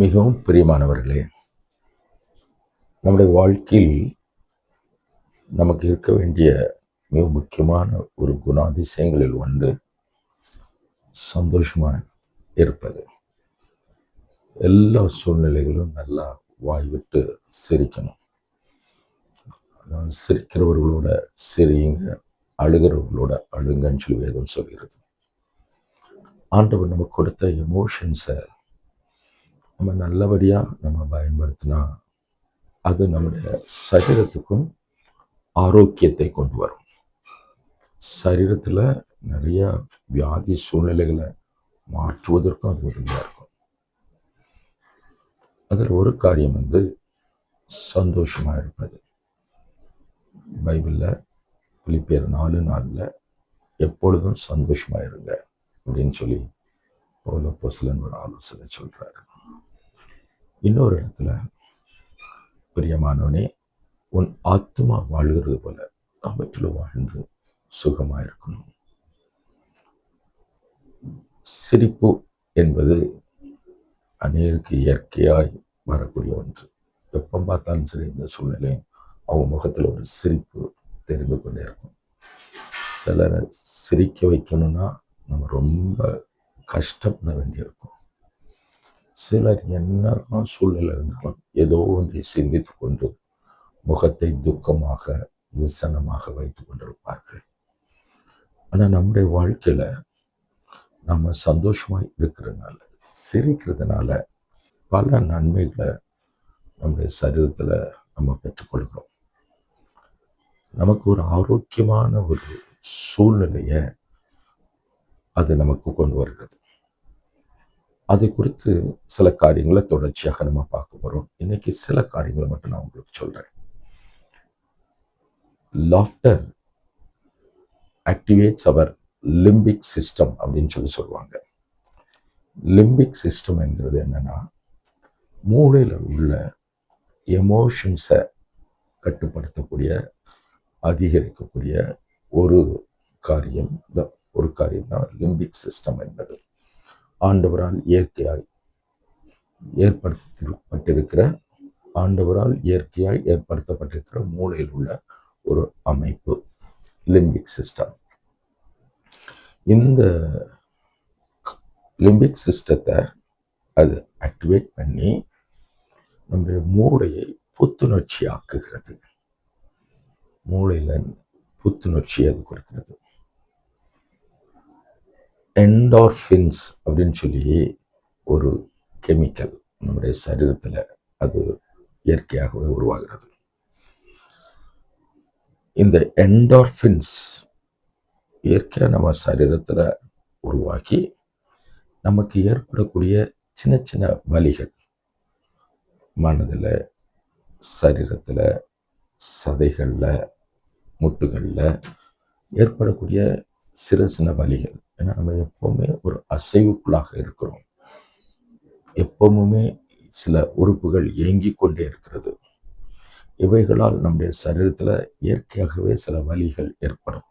மிகவும் பிரியமானவர்களே நம்முடைய வாழ்க்கையில் நமக்கு இருக்க வேண்டிய மிக முக்கியமான ஒரு குணாதிசயங்களில் ஒன்று சந்தோஷமாக இருப்பது. எல்லா சூழ்நிலைகளும் நல்லா வாய் விட்டு சிரிக்கணும் சிரிக்கிறவர்களோட சிரியுங்க அழுகிறவர்களோட அழுங்கன்னு சொல்லி வேதம் சொல்கிறது. ஆண்டவர் நமக்கு கொடுத்த எமோஷன்ஸை நம்ம நல்லபடியாக நம்ம பயன்படுத்தினா அது நம்முடைய சரீரத்துக்கும் ஆரோக்கியத்தை கொண்டு வரும். சரீரத்தில் நிறைய வியாதி சூழ்நிலைகளை மாற்றுவதற்கும் அது உதவியாக இருக்கும். அதில் ஒரு காரியம் வந்து சந்தோஷமாக இருப்பது. பைபிளில் பிலிப்பியர் நாலு நாளில் எப்பொழுதும் சந்தோஷமாக இருங்க அப்படின்னு சொல்லி பௌல பொசலன் ஒரு ஆலோசனை சொல்கிறாரு இன்னொரு இடத்துல பிரியமானவனே உன் ஆத்மா வாழ்கிறது போல அவற்றில் வாழ்ந்து சுகமாக இருக்கணும். சிரிப்பு என்பது அநேருக்கு இயற்கையாய் வரக்கூடிய ஒன்று. எப்போ பார்த்தாலும் சரி இந்த சூழ்நிலையும் அவங்க முகத்தில் ஒரு சிரிப்பு தெரிந்து கொண்டே இருக்கும். சிலரை சிரிக்க வைக்கணும்னா நம்ம ரொம்ப கஷ்டப்பட வேண்டியிருக்கும். சிலர் என்னதான் சூழ்நிலை இருந்தாலும் ஏதோ ஒன்றை சிந்தித்து கொண்டு முகத்தை துக்கமாக விசனமாக வைத்து கொண்டிருப்பார்கள். ஆனால் நம்முடைய வாழ்க்கையில் நம்ம சந்தோஷமாக இருக்கிறதுனால சிரிக்கிறதுனால பல நன்மைகளை நம்முடைய சரீரத்தில் நம்ம பெற்றுக்கொள்கிறோம் நமக்கு ஒரு ஆரோக்கியமான ஒரு சூழ்நிலையை அது நமக்கு கொண்டு வருகிறது. அது குறித்து சில காரியங்களை தொடர்ச்சியாக நம்ம பார்க்க போகிறோம் இன்னைக்கு சில காரியங்களை மட்டும் நான் உங்களுக்கு சொல்கிறேன் laughter activates our limbic system அப்படின்னு சொல்லி சொல்லுவாங்க. லிம்பிக் சிஸ்டம் என்கிறது என்னென்னா மூளையில் உள்ள எமோஷன்ஸை கட்டுப்படுத்தக்கூடிய அதிகரிக்கக்கூடிய ஒரு காரியம் தான் ஒரு காரியம் தான் லிம்பிக் சிஸ்டம் என்பது. ஆண்டவரால் இயற்கையாய் ஏற்படுத்தப்பட்டிருக்கிற ஆண்டவரால் இயற்கையாய் ஏற்படுத்தப்பட்டிருக்கிற மூளையில் உள்ள ஒரு அமைப்பு லிம்பிக் சிஸ்டம். இந்த லிம்பிக் சிஸ்டத்தை அது ஆக்டிவேட் பண்ணி நம்முடைய மூளையை புத்துணர்ச்சி ஆக்குகிறது மூளையில் புத்துணர்ச்சி அது கொடுக்கிறது. என்டார்ஃபின்ஸ் அப்படின்னு சொல்லி ஒரு கெமிக்கல் நம்முடைய சரீரத்தில் அது இயற்கையாகவே உருவாகிறது. இந்த என்டார்ஃபின்ஸ் இயற்கையாக நம்ம சரீரத்தில் உருவாக்கி நமக்கு ஏற்படக்கூடிய சின்ன சின்ன வலிகள் மனதில் சரீரத்தில் சதைகளில் முட்டுகளில் ஏற்படக்கூடிய சிறு சின்ன வலிகள் ஏன்னா நம்ம எப்போவுமே ஒரு அசைவுக்குள்ளாக இருக்கிறோம். எப்பவுமே சில உறுப்புகள் இயங்கி கொண்டே இருக்கிறது. இவைகளால் நம்முடைய சரீரத்தில் இயற்கையாகவே சில வலிகள் ஏற்படும்.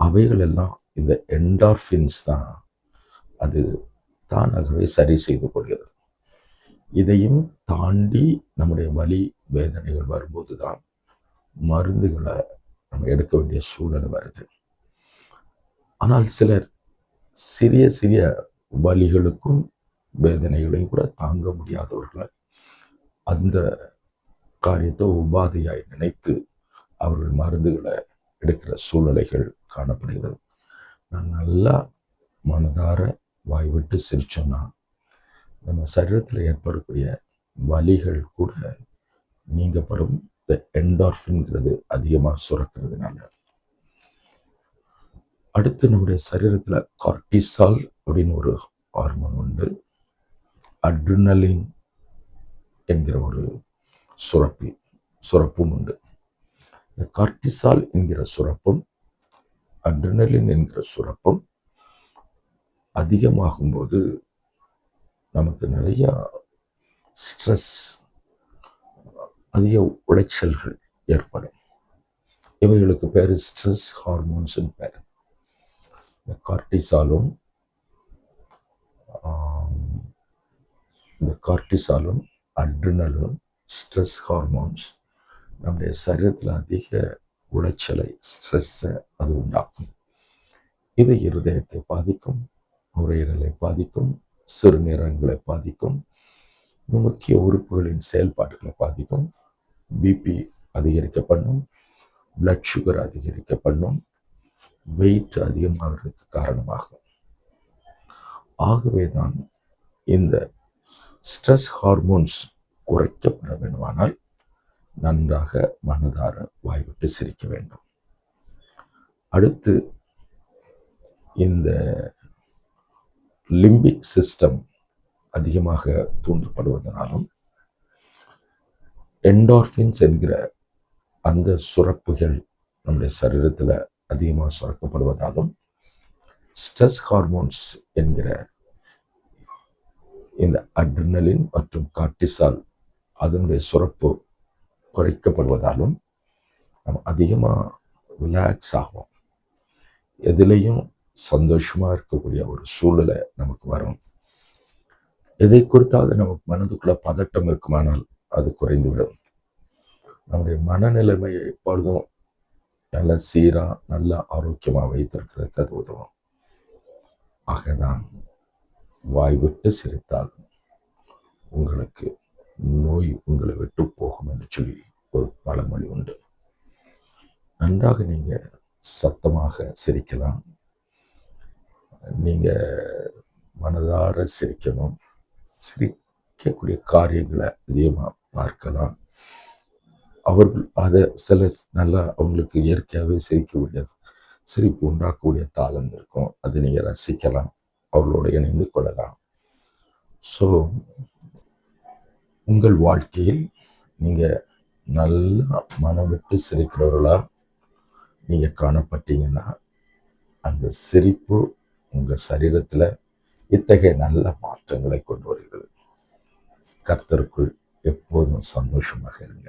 அவைகள் எல்லாம் இந்த என்டார்ஃபின்ஸ் தான். அது தானாகவே சரி செய்து கொள்கிறது. இதையும் தாண்டி நம்முடைய வலி வேதனைகள் வரும்போது தான் மருந்துகளை நம்ம எடுக்க வேண்டிய சூழல் வருது. ஆனால் சிலர் சிறிய சிறிய வலிகளுக்கும் வேதனைகளையும் கூட தாங்க முடியாதவர்களால் அந்த காரியத்தை உபாதையாய் நினைத்து அவர்கள் மருந்துகளை எடுக்கிற சூழ்நிலைகள் காணப்படுகிறது. நான் நல்லா மனதார வாய் விட்டு நம்ம சரீரத்தில் ஏற்படக்கூடிய வலிகள் கூட நீங்கப்படும். இந்த என்டார்ஃபின்ங்கிறது அதிகமாக சுரக்கிறதுனால. அடுத்து நம்முடைய சரீரத்தில் கார்டிசால் அப்படின்னு ஒரு ஹார்மோன் உண்டு. அட்ரினலின் என்கிற ஒரு சுரப்பி சுரப்பும் உண்டு. இந்த கார்டிசால் என்கிற சுரப்பும் அட்ரினலின் என்கிற சுரப்பும் அதிகமாகும்போது நமக்கு நிறையா ஸ்ட்ரெஸ் அதிக உளைச்சல்கள் ஏற்படும். இவைகளுக்கு பேர் ஸ்ட்ரெஸ் ஹார்மோன்ஸ்னு பேர். Um, இந்த கார்டிசாலும் இந்த கார்டிசாலும் அட்ரினலும் ஸ்ட்ரெஸ் ஹார்மோன்ஸ் நம்முடைய சரீரத்தில் அதிக உளைச்சலை ஸ்ட்ரெஸ்ஸை அது உண்டாக்கும். இது இருதயத்தை பாதிக்கும் நுரையீரலை பாதிக்கும் சிறுநீரகங்களை பாதிக்கும் முக்கிய உறுப்புகளின் செயல்பாடுகளை பாதிக்கும் பிபி அதிகரிக்க பண்ணும் பிளட் சுகர் அதிகரிக்க பண்ணும் வெயிட் அதிகமாகிறதுக்கு காரணமாகும். ஆகவே தான் இந்த ஸ்ட்ரெஸ் ஹார்மோன்ஸ் குறைக்கப்பட வேண்டுமானால் நன்றாக மனதார வாய்விட்டு சிரிக்க வேண்டும். அடுத்து இந்த லிம்பிக் சிஸ்டம் அதிகமாக தூண்டப்படுவதனாலும் என்டார்ஃபின்ஸ் என்கிற அந்த சுரப்புகள் நம்முடைய சரீரத்தில் அதிகமாக சுரக்கப்படுவதாலும் ஸ்ட்ரெஸ் ஹார்மோன்ஸ் என்கிற இந்த அட்ரினலின் மற்றும் கார்டிசால் அதனுடைய சுரப்பு குறைக்கப்படுவதாலும் நம்ம அதிகமாக ரிலாக்ஸ் ஆகும். எதுலேயும் சந்தோஷமாக இருக்கக்கூடிய ஒரு சூழ்நிலை நமக்கு வரும். எதை குறித்தாவது நமக்கு மனதுக்குள்ள பதட்டம் இருக்குமானால் அது குறைந்துவிடும். நம்முடைய மனநிலைமையை எப்பொழுதும் நல்ல சீராக நல்ல ஆரோக்கியமாக வைத்திருக்கிறதுக்கு அது உதவும். ஆகதான் வாய் விட்டு சிரித்தால் உங்களுக்கு நோய் உங்களை விட்டு போகும் என்று சொல்லி ஒரு பழமொழி உண்டு. நன்றாக நீங்கள் சத்தமாக சிரிக்கலாம். நீங்கள் மனதார சிரிக்கணும். சிரிக்கக்கூடிய காரியங்களை அதிகமாக பார்க்கலாம். அவர்கள் அதை சில நல்லா அவங்களுக்கு இயற்கையாகவே சிரிக்கக்கூடிய சிரிப்பு உண்டாக்கக்கூடிய தாளம் இருக்கும். அதை நீங்கள் ரசிக்கலாம். அவர்களோடு இணைந்து கொள்ளலாம். ஸோ உங்கள் வாழ்க்கையில் நீங்கள் நல்லா மனம் விட்டு சிரிக்கிறவர்களாக நீங்கள் காணப்பட்டீங்கன்னா அந்த சிரிப்பு உங்கள் சரீரத்தில் இத்தகைய நல்ல மாற்றங்களை கொண்டு வருகிறது. கர்த்தருக்குள் எப்போதும் சந்தோஷமாக இருங்க.